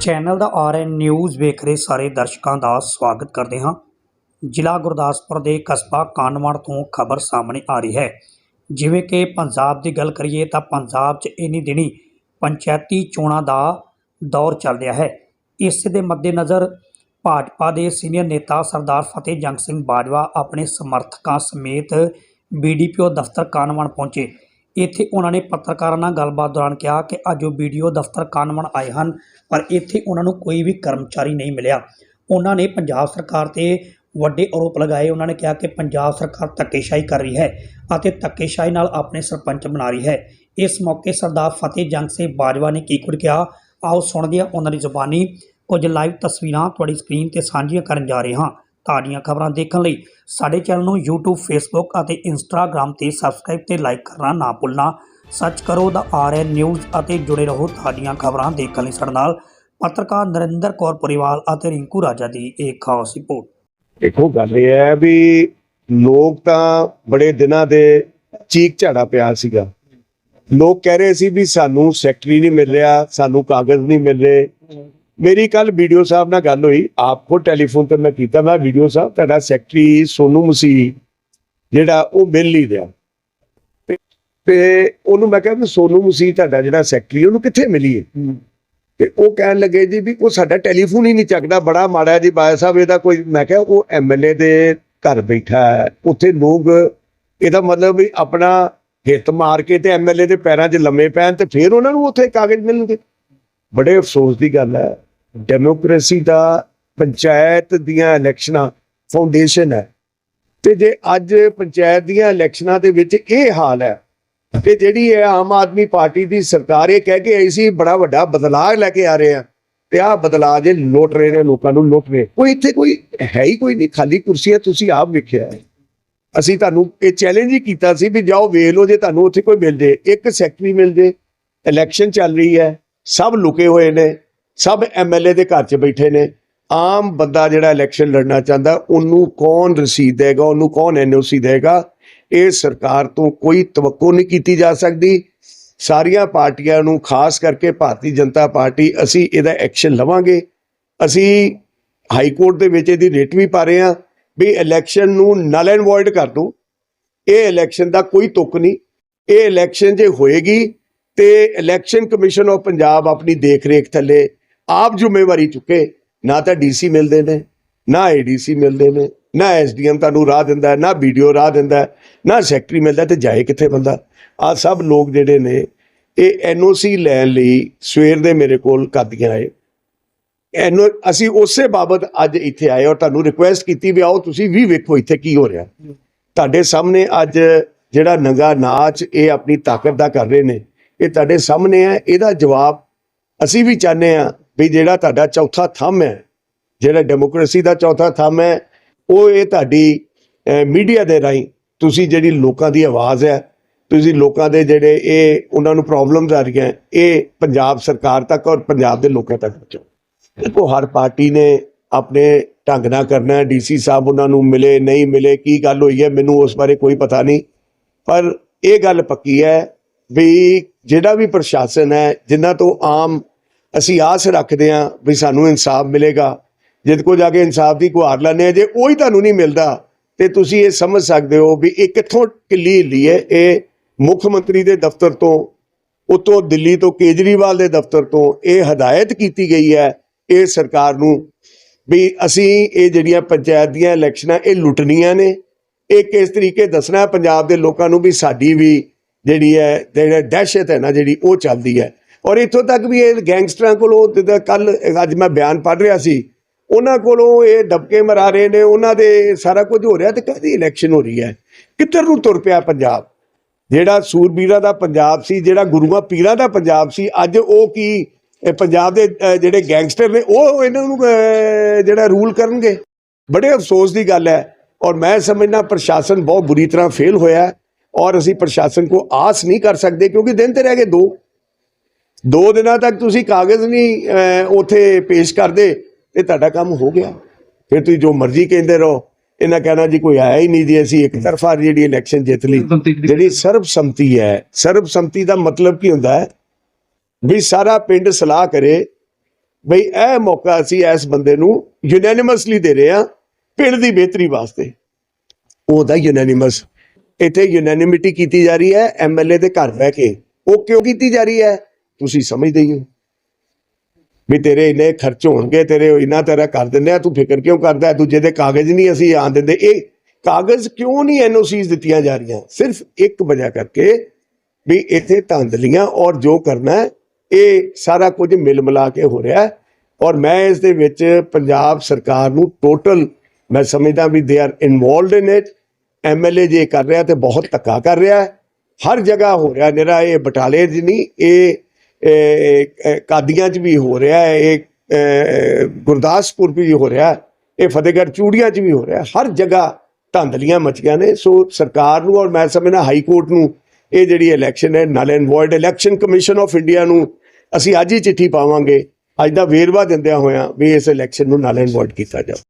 Channel ਦਾ RN news ਵੇਖ ਰਹੇ ਸਾਰੇ ਦਰਸ਼ਕਾਂ ਦਾ ਸਵਾਗਤ ਕਰਦੇ ਹਾਂ। ਜ਼ਿਲ੍ਹਾ ਗੁਰਦਾਸਪੁਰ ਦੇ ਕਸਬਾ ਕਾਨਵੜ ਤੋਂ ਖਬਰ ਸਾਹਮਣੇ ਆ ਰਹੀ ਹੈ। ਜਿਵੇਂ ਕਿ ਪੰਜਾਬ ਦੀ ਗੱਲ ਕਰੀਏ ਤਾਂ ਪੰਜਾਬ 'ਚ ਇਨੀ ਦਿਨੀ ਪੰਚਾਇਤੀ ਚੋਣਾਂ ਦਾ ਦੌਰ ਚੱਲ ਰਿਹਾ ਹੈ। ਇਸ ਦੇ ਮੱਦੇਨਜ਼ਰ ਭਾਜਪਾ ਦੇ ਸੀਨੀਅਰ ਨੇਤਾ ਸਰਦਾਰ ਫਤਿਹ ਜੰਗ ਸਿੰਘ ਬਾਜਵਾ ਆਪਣੇ ਸਮਰਥਕਾਂ ਸਮੇਤ ਬੀਡੀਪੀਓ ਦਫ਼ਤਰ ਕਾਨਵਣ ਪਹੁੰਚੇ। ਇੱਥੇ ਉਹਨਾਂ ਨੇ ਪੱਤਰਕਾਰਾਂ ਨਾਲ ਗੱਲਬਾਤ ਦੌਰਾਨ ਕਿਹਾ ਕਿ ਅੱਜ ਉਹ ਵੀਡੀਓ ਦਫ਼ਤਰ ਕਾਨਵਣ ਆਏ ਹਨ, ਪਰ ਇੱਥੇ ਉਹਨਾਂ ਨੂੰ ਕੋਈ ਵੀ ਕਰਮਚਾਰੀ ਨਹੀਂ ਮਿਲਿਆ। ਉਹਨਾਂ ਨੇ ਪੰਜਾਬ ਸਰਕਾਰ ਤੇ ਵੱਡੇ ਆਰੋਪ ਲਗਾਏ। ਉਹਨਾਂ ਨੇ ਕਿਹਾ ਕਿ ਪੰਜਾਬ ਸਰਕਾਰ ਧੱਕੇਸ਼ਾਹੀ ਕਰ ਰਹੀ ਹੈ ਅਤੇ ਧੱਕੇਸ਼ਾਹੀ ਨਾਲ ਆਪਣੇ ਸਰਪੰਚ ਬਣਾ ਰਹੀ ਹੈ। ਇਸ ਮੌਕੇ ਸਰਦਾਰ ਫਤਿਹ ਜੰਗ ਸਿੰਘ ਬਾਜਵਾ ਨੇ ਕੀ ਕੁਝ ਕਿਹਾ? ਆਓ ਸੁਣਦੇ ਹਾਂ ਉਹਨਾਂ ਦੀ ਜ਼ੁਬਾਨੀ। ਕੁਝ ਲਾਈਵ ਤਸਵੀਰਾਂ ਤੁਹਾਡੀ ਸਕਰੀਨ ਤੇ ਸਾਂਝੀਆਂ ਕਰਨ ਜਾ ਰਹੇ ਹਾਂ। ਤਾਜ਼ੀਆਂ ਖਬਰਾਂ ਦੇਖਣ ਲਈ ਸਾਡੇ ਚੈਨਲ ਨੂੰ YouTube, Facebook ਅਤੇ Instagram ਤੇ ਸਬਸਕ੍ਰਾਈਬ ਤੇ ਲਾਈਕ ਕਰਨਾ ਨਾ ਭੁੱਲਣਾ। ਸਰਚ ਕਰੋ, ਦਾ ਆਰਐਨ ਨਿਊਜ਼ ਅਤੇ ਜੁੜੇ ਰਹੋ ਤਾਜ਼ੀਆਂ ਖਬਰਾਂ ਦੇਖਣ ਲਈ ਸਾਡੇ ਨਾਲ ਪੱਤਰਕਾਰ ਨਰਿੰਦਰ ਕੌਰ ਪਰਿਵਾਲ ਅਤੇ ਰਿੰਕੂ ਰਾਜਾ ਦੀ ਇੱਕ ਖਾਸ ਰਿਪੋਰਟ। ਦੇਖੋ ਗੱਲ ਇਹ ਹੈ ਵੀ ਲੋਕ ਤਾਂ ਬੜੇ ਦਿਨਾਂ ਦੇ ਚੀਕ ਝਾੜਾ ਪਿਆ ਸੀਗਾ। ਲੋਕ ਕਹਿ ਰਹੇ ਸੀ ਵੀ ਸਾਨੂੰ ਸੈਕਟਰੀ ਨਹੀਂ ਮਿਲ ਰਿਹਾ, ਸਾਨੂੰ ਕਾਗਜ਼ ਨਹੀਂ ਮਿਲ ਰਹੇ। ਮੇਰੀ ਕੱਲ ਵੀਡੀਓ ਸਾਹਿਬ ਨਾਲ ਗੱਲ ਹੋਈ ਆਪਕੋ ਟੈਲੀਫੋਨ ਤੇ ਮੈਂ ਕੀਤਾ ਮੈਂ ਵੀਡੀਓ ਸਾਹਿਬ ਤੁਹਾਡਾ ਸੈਕਟਰੀ ਸੋਨੂ ਮਸੀਹ ਜਿਹੜਾ ਉਹ ਮਿਲ ਨਹੀਂ ਰਿਹਾ। ਤੇ- ਉਹਨੂੰ ਮੈਂ ਕਿਹਾ ਸੋਨੂ ਮਸੀਹ ਤੁਹਾਡਾ ਜਿਹੜਾ ਸੈਕਟਰੀ ਉਹਨੂੰ ਕਿੱਥੇ ਮਿਲੀ ਹੈ। ਤੇ ਉਹ ਕਹਿਣ ਲੱਗੇ ਜੀ ਵੀ ਉਹ ਸਾਡਾ ਟੈਲੀਫੋਨ ਹੀ ਨਹੀਂ ਚੱਕਦਾ ਬੜਾ ਮਾੜਾ ਜੀ ਬਾਇਆ ਸਾਹਿਬ ਇਹਦਾ ਕੋਈ ਮੈਂ ਕਿਹਾ ਉਹ ਐਮਐਲਏ ਦੇ ਘਰ ਬੈਠਾ ਹੈ ਉੱਥੇ ਲੋਕ ਇਹਦਾ ਮਤਲਬ ਵੀ ਆਪਣਾ ਹਿੱਤ ਮਾਰ ਕੇ ਤੇ ਐਮਐਲਏ ਦੇ ਪੈਰਾਂ 'ਚ ਲੰਮੇ ਪੈਣ ਤੇ ਫਿਰ ਉਹਨਾਂ ਨੂੰ ਉੱਥੇ ਕਾਗਜ਼ ਮਿਲਣਗੇ। ਬੜੇ ਅਫਸੋਸ ਦੀ ਗੱਲ ਹੈ। ਡੈਮੋਕ੍ਰੇਸੀ ਦਾ ਪੰਚਾਇਤ ਦੀਆਂ ਇਲੈਕਸ਼ਨਾਂ ਫਾਊਂਡੇਸ਼ਨ ਹੈ। ਤੇ ਜੇ ਅੱਜ ਪੰਚਾਇਤ ਦੀਆਂ ਇਲੈਕਸ਼ਨਾਂ ਦੇ ਵਿੱਚ ਇਹ ਹਾਲ ਹੈ ਤੇ ਜਿਹੜੀ ਹੈ ਆਮ ਆਦਮੀ ਪਾਰਟੀ ਦੀ ਸਰਕਾਰ ਇਹ ਕਹਿ ਕੇ ਆਈ ਸੀ, ਬੜਾ ਵੱਡਾ ਬਦਲਾਅ ਲੈ ਕੇ ਆ ਰਹੇ ਆ ਤੇ ਆਹ ਬਦਲਾਅ ਜੇ ਲੁੱਟ ਰਹੇ ਨੇ ਲੋਕਾਂ ਨੂੰ, ਲੁੱਟ ਰਹੇ। ਕੋਈ ਇੱਥੇ ਕੋਈ ਹੈ ਹੀ ਕੋਈ ਨਹੀਂ, ਖਾਲੀ ਕੁਰਸੀਆਂ ਤੁਸੀਂ ਆਪ ਵੇਖਿਆ ਅਸੀਂ ਤੁਹਾਨੂੰ ਇਹ ਚੈਲੰਜ ਹੀ ਕੀਤਾ ਸੀ ਵੀ ਜਾਓ ਵੇਖ ਲਓ ਜੇ ਤੁਹਾਨੂੰ ਉੱਥੇ ਕੋਈ ਮਿਲ ਜੇ, ਇੱਕ ਸੈਕਟਰੀ ਮਿਲ ਜੇ ਇਲੈਕਸ਼ਨ ਚੱਲ ਰਹੀ ਹੈ, ਸਭ ਲੁਕੇ ਹੋਏ ਨੇ। ਸਭ ਐਮਐਲਏ ਦੇ ਘਰ 'ਚ ਬੈਠੇ ਨੇ। ਆਮ ਬੰਦਾ ਜਿਹੜਾ ਇਲੈਕਸ਼ਨ ਲੜਨਾ ਚਾਹੁੰਦਾ, ਉਹਨੂੰ ਕੌਣ ਰਸੀਦ ਦੇਗਾ, ਉਹਨੂੰ ਕੌਣ ਐਨਓਸੀ ਦੇਗਾ? ਇਹ ਸਰਕਾਰ ਤੋਂ ਕੋਈ ਤਵੱਕੋ ਨਹੀਂ ਕੀਤੀ ਜਾ ਸਕਦੀ। ਸਾਰੀਆਂ ਪਾਰਟੀਆਂ ਨੂੰ ਖਾਸ ਕਰਕੇ ਭਾਰਤੀ ਜਨਤਾ ਪਾਰਟੀ, ਅਸੀਂ ਇਹਦਾ ਐਕਸ਼ਨ ਲਵਾਂਗੇ। ਅਸੀਂ ਹਾਈ ਕੋਰਟ ਦੇ ਵਿੱਚ ਇਹਦੀ ਰੇਟ ਵੀ ਪਾ ਰਹੇ ਹਾਂ ਵੀ ਇਲੈਕਸ਼ਨ ਨੂੰ ਨਲ ਐਂਡ ਵੋਇਡ ਕਰ ਦੋ ਇਹ ਇਲੈਕਸ਼ਨ ਦਾ ਕੋਈ ਤੁੱਕ ਨਹੀਂ। ਇਹ ਇਲੈਕਸ਼ਨ ਜੇ ਹੋਏਗੀ ਤੇ ਇਲੈਕਸ਼ਨ ਕਮਿਸ਼ਨ ਆਫ ਪੰਜਾਬ ਆਪਣੀ ਦੇਖ-ਰੇਖ ਥੱਲੇ ਆਪ ਜ਼ਿੰਮੇਵਾਰੀ ਚੁੱਕੇ ਨਾ ਤਾਂ ਡੀਸੀ ਮਿਲਦੇ ਨੇ ਨਾ ਏਡੀਸੀ ਮਿਲਦੇ ਨੇ ਨਾ ਐਸਡੀਐਮ ਤੁਹਾਨੂੰ ਰਾਹ ਦਿੰਦਾ ਹੈ, ਨਾ ਵੀਡੀਓ ਰਾਹ ਦਿੰਦਾ ਨਾ ਸੈਕਟਰੀ ਮਿਲਦਾ ਤੇ ਜਾਏ ਕਿੱਥੇ ਬੰਦਾ। ਆ ਸਭ ਲੋਕ ਜਿਹੜੇ ਨੇ ਇਹ ਐਨਓਸੀ ਲੈਣ ਲਈ ਸਵੇਰ ਦੇ ਮੇਰੇ ਕੋਲ ਕਾਦੀਆਂ ਆਏ ਐਨੋ ਅਸੀਂ ਉਸੇ ਬਾਬਤ ਅੱਜ ਇੱਥੇ ਆਏ ਔਰ ਤੁਹਾਨੂੰ ਰਿਕੁਐਸਟ ਕੀਤੀ ਵੀ ਆਓ ਤੁਸੀਂ ਵੀ ਵੇਖੋ ਇੱਥੇ ਕੀ ਹੋ ਰਿਹਾ। ਤੁਹਾਡੇ ਸਾਹਮਣੇ ਅੱਜ ਜਿਹੜਾ ਨੰਗਾ ਨਾਚ ਇਹ ਆਪਣੀ ਤਾਕਤ ਦਾ ਕਰ ਰਹੇ ਨੇ ਇਹ ਤੁਹਾਡੇ ਸਾਹਮਣੇ ਹੈ ਇਹਦਾ ਜਵਾਬ ਅਸੀਂ ਵੀ ਚਾਹੁੰਦੇ ਆ ਵੀ ਜਿਹੜਾ ਤੁਹਾਡਾ ਚੌਥਾ ਥੰਮ ਹੈ, ਜਿਹੜਾ ਡੈਮੋਕ੍ਰੇਸੀ ਦਾ ਚੌਥਾ ਥੰਮ ਹੈ, ਉਹ ਇਹ ਤੁਹਾਡੀ ਮੀਡੀਆ ਦੇ ਰਾਹੀਂ ਤੁਸੀਂ ਜਿਹੜੀ ਲੋਕਾਂ ਦੀ ਆਵਾਜ਼ ਹੈ, ਤੁਸੀਂ ਲੋਕਾਂ ਦੇ ਜਿਹੜੇ ਇਹ ਉਹਨਾਂ ਨੂੰ ਪ੍ਰੋਬਲਮਸ ਆ ਰਹੀਆਂ, ਇਹ ਪੰਜਾਬ ਸਰਕਾਰ ਤੱਕ ਔਰ ਪੰਜਾਬ ਦੇ ਲੋਕਾਂ ਤੱਕ ਪਹੁੰਚੋ ਦੇਖੋ, ਹਰ ਪਾਰਟੀ ਨੇ ਆਪਣੇ ਢੰਗ ਨਾਲ ਕਰਨਾ ਹੈ ਡੀਸੀ ਸਾਹਿਬ ਉਹਨਾਂ ਨੂੰ ਮਿਲੇ, ਨਹੀਂ ਮਿਲੇ, ਕੀ ਗੱਲ ਹੋਈ ਹੈ, ਮੈਨੂੰ ਉਸ ਬਾਰੇ ਕੋਈ ਪਤਾ ਨਹੀਂ। ਪਰ ਇਹ ਗੱਲ ਪੱਕੀ ਹੈ ਵੀ ਜਿਹੜਾ ਵੀ ਪ੍ਰਸ਼ਾਸਨ ਹੈ, ਜਿਨ੍ਹਾਂ ਤੋਂ ਆਮ ਅਸੀਂ ਆਸ ਰੱਖਦੇ ਹਾਂ ਵੀ ਸਾਨੂੰ ਇਨਸਾਫ ਮਿਲੇਗਾ। ਜਿੱਦ ਕੋ ਜਾ ਕੇ ਇਨਸਾਫ ਦੀ ਗੁਹਾਰ ਲਾਉਂਦੇ ਆ ਜੇ ਉਹ ਹੀ ਤੁਹਾਨੂੰ ਨਹੀਂ ਮਿਲਦਾ, ਤੇ ਤੁਸੀਂ ਇਹ ਸਮਝ ਸਕਦੇ ਹੋ ਵੀ ਇਹ ਕਿੱਥੋਂ ਕਿੱਲੀ ਹਿੱਲੀ ਹੈ। ਇਹ ਮੁੱਖ ਮੰਤਰੀ ਦੇ ਦਫ਼ਤਰ ਤੋਂ, ਉਤੋਂ ਦਿੱਲੀ ਤੋਂ, ਕੇਜਰੀਵਾਲ ਦੇ ਦਫ਼ਤਰ ਤੋਂ ਇਹ ਹਦਾਇਤ ਕੀਤੀ ਗਈ ਹੈ, ਇਹ ਸਰਕਾਰ ਨੂੰ ਵੀ ਅਸੀਂ ਇਹ ਜਿਹੜੀਆਂ ਪੰਚਾਇਤ ਦੀਆਂ ਇਲੈਕਸ਼ਨਾਂ, ਇਹ ਲੁੱਟਣੀਆਂ ਨੇ। ਇਹ ਕਿਸ ਤਰੀਕੇ ਦੱਸਣਾ ਪੰਜਾਬ ਦੇ ਲੋਕਾਂ ਨੂੰ ਵੀ ਸਾਡੀ ਵੀ ਜਿਹੜੀ ਹੈ, ਜਿਹੜਾ ਦਹਿਸ਼ਤ ਹੈ ਨਾ ਜਿਹੜੀ ਉਹ ਚੱਲਦੀ ਹੈ। ਔਰ ਇੱਥੋਂ ਤੱਕ ਵੀ ਇਹ ਗੈਂਗਸਟਰਾਂ ਕੋਲੋਂ ਕੱਲ ਅੱਜ ਮੈਂ ਬਿਆਨ ਪੜ੍ਹ ਰਿਹਾ ਸੀ, ਉਹਨਾਂ ਕੋਲੋਂ ਇਹ ਦਬਕੇ ਮਰਾ ਰਹੇ ਨੇ, ਉਹਨਾਂ ਦੇ ਸਾਰਾ ਕੁਝ ਹੋ ਰਿਹਾ ਤੇ ਕਦੀ ਇਲੈਕਸ਼ਨ ਹੋ ਰਹੀ ਹੈ? ਕਿੱਧਰ ਨੂੰ ਤੁਰ ਪਿਆ ਪੰਜਾਬ? ਜਿਹੜਾ ਸੂਰਬੀਰਾਂ ਦਾ ਪੰਜਾਬ ਸੀ, ਜਿਹੜਾ ਗੁਰੂਆਂ ਪੀਰਾਂ ਦਾ ਪੰਜਾਬ ਸੀ, ਅੱਜ ਉਹ ਕੀ ਪੰਜਾਬ ਦੇ ਜਿਹੜੇ ਗੈਂਗਸਟਰ ਨੇ, ਉਹ ਇਹਨਾਂ ਨੂੰ ਜਿਹੜਾ ਰੂਲ ਕਰਨਗੇ? ਬੜੇ ਅਫਸੋਸ ਦੀ ਗੱਲ ਹੈ। ਔਰ ਮੈਂ ਸਮਝਣਾ ਪ੍ਰਸ਼ਾਸਨ ਬਹੁਤ ਬੁਰੀ ਤਰ੍ਹਾਂ ਫੇਲ ਹੋਇਆ ਔਰ ਅਸੀਂ ਪ੍ਰਸ਼ਾਸਨ ਕੋ ਆਸ ਨਹੀਂ ਕਰ ਸਕਦੇ, ਕਿਉਂਕਿ ਦਿਨ ਤੇ ਰਹਿ ਗਏ ਦੋ। ਦੋ ਦਿਨਾਂ ਤੱਕ ਤੁਸੀਂ ਕਾਗਜ਼ ਨਹੀਂ ਉੱਥੇ ਪੇਸ਼ ਕਰਦੇ ਤੇ ਤੁਹਾਡਾ ਕੰਮ ਹੋ ਗਿਆ। ਫਿਰ ਤੁਸੀਂ ਜੋ ਮਰਜ਼ੀ ਕਹਿੰਦੇ ਰਹੋ। ਇਹਨਾਂ ਕਹਿਣਾ ਜੀ ਕੋਈ ਆਇਆ ਹੀ ਨਹੀਂ ਜੀ ਅਸੀਂ ਇੱਕ ਤਰਫਾ ਜਿਹੜੀ ਇਲੈਕਸ਼ਨ ਜਿੱਤ ਲਈ। ਜਿਹੜੀ ਸਰਬਸੰਮਤੀ ਹੈ ਸਰਬਸੰਮਤੀ ਦਾ ਮਤਲਬ ਕੀ ਹੁੰਦਾ ਹੈ? ਵੀ ਸਾਰਾ ਪਿੰਡ ਸਲਾਹ ਕਰੇ ਬਈ ਇਹ ਮੌਕਾ ਅਸੀਂ ਇਸ ਬੰਦੇ ਨੂੰ ਯੂਨੈਨਿਮਸਲੀ ਦੇ ਰਹੇ ਹਾਂ ਪਿੰਡ ਦੀ ਬਿਹਤਰੀ ਵਾਸਤੇ। ਉਹਦਾ ਯੂਨੈਨਿਮਸ ਇੱਥੇ ਯੂਨੈਨਿਮਿਟੀ ਕੀਤੀ ਜਾ ਰਹੀ ਹੈ ਐਮਐਲਏ ਦੇ ਘਰ ਬਹਿ ਕੇ। ਉਹ ਕਿਉਂ ਕੀਤੀ ਜਾ ਰਹੀ ਹੈ? ਤੁਸੀਂ ਸਮਝਦੇ ਹੀ ਹੋ। ਵੀ ਤੇਰੇ ਇੰਨੇ ਖਰਚ ਹੋਣਗੇ, ਤੇਰੇ ਇੰਨਾ ਤੇਰਾ ਕਰ ਦਿੰਦੇ ਆ, ਤੂੰ ਫਿਕਰ ਕਿਉਂ ਕਰਦਾ ਦੂਜੇ ਦੇ ਕਾਗਜ਼ ਨਹੀਂ ਅਸੀਂ ਆਣ ਦਿੰਦੇ। ਇਹ ਕਾਗਜ਼ ਕਿਉਂ ਨਹੀਂ ਐਨਓਸੀਜ਼ ਦਿੱਤੀਆਂ ਜਾ ਰਹੀਆਂ? ਸਿਰਫ ਇੱਕ ਵਜ੍ਹਾ ਕਰਕੇ ਵੀ ਇੱਥੇ ਧਾਂਦਲੀਆਂ ਔਰ ਜੋ ਕਰਨਾ ਇਹ ਸਾਰਾ ਕੁਝ ਮਿਲ ਮਿਲਾ ਕੇ ਹੋ ਰਿਹਾ ਔਰ ਮੈਂ ਇਸ ਦੇ ਵਿੱਚ ਪੰਜਾਬ ਸਰਕਾਰ ਨੂੰ ਟੋਟਲ ਮੈਂ ਸਮਝਦਾ ਵੀ they are involved in it MLA ਜੇ ਕਰ ਰਿਹਾ ਤੇ ਬਹੁਤ ਧੱਕਾ ਕਰ ਰਿਹਾ ਹਰ ਜਗ੍ਹਾ ਹੋ ਰਿਹਾ। ਨਿਰਾ ਇਹ ਬਟਾਲੇ 'ਚ ਨਹੀਂ, ਇਹ ਇਹ, ਕਾਦੀਆਂ 'ਚ ਵੀ ਹੋ ਰਿਹਾ ਹੈ ਇਹ ਗੁਰਦਾਸਪੁਰ ਵੀ ਹੋ ਰਿਹਾ ਹੈ, ਇਹ ਫਤਿਹਗੜ੍ਹ ਚੂੜੀਆਂ 'ਚ ਵੀ ਹੋ ਰਿਹਾ ਹਰ ਜਗ੍ਹਾ ਧਾਂਦਲੀਆਂ ਮਚੀਆਂ ਨੇ ਸੋ ਸਰਕਾਰ ਨੂੰ ਔਰ ਮੈਂ ਸਮਝਣਾ ਹਾਈ ਕੋਰਟ ਨੂੰ ਇਹ ਜਿਹੜੀ ਇਲੈਕਸ਼ਨ ਹੈ null and void election commission of India ਨੂੰ ਅਸੀਂ ਅੱਜ ਹੀ ਚਿੱਠੀ ਪਾਵਾਂਗੇ। ਅੱਜ ਦਾ ਵੇਰਵਾ ਦਿੰਦਿਆਂ ਹੋਇਆਂ ਵੀ ਇਸ ਇਲੈਕਸ਼ਨ ਨੂੰ ਨਲ ਐਂਡ ਵੋਇਡ ਕੀਤਾ ਜਾਵੇ।